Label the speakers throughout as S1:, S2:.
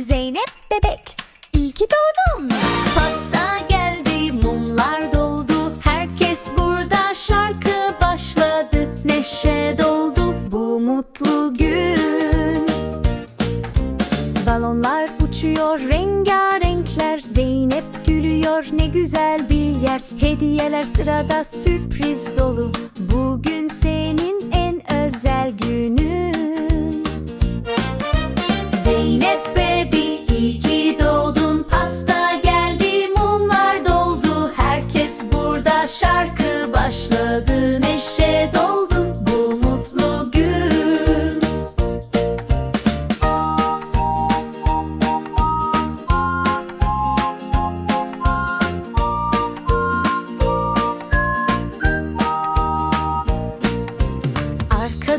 S1: Zeynep bebek. İyi ki doğdun. Pasta geldi mumlar doldu. Herkes burada şarkı başladı. Neşe doldu bu mutlu gün. Balonlar uçuyor rengarenkler. Zeynep gülüyor ne güzel bir yer. Hediyeler sırada sürpriz dolu. Bugün senin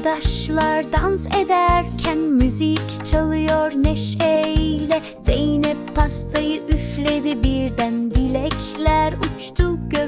S1: Arkadaşlar dans ederken müzik çalıyor neşeyle. Zeynep pastayı üfledi birden dilekler uçtu gök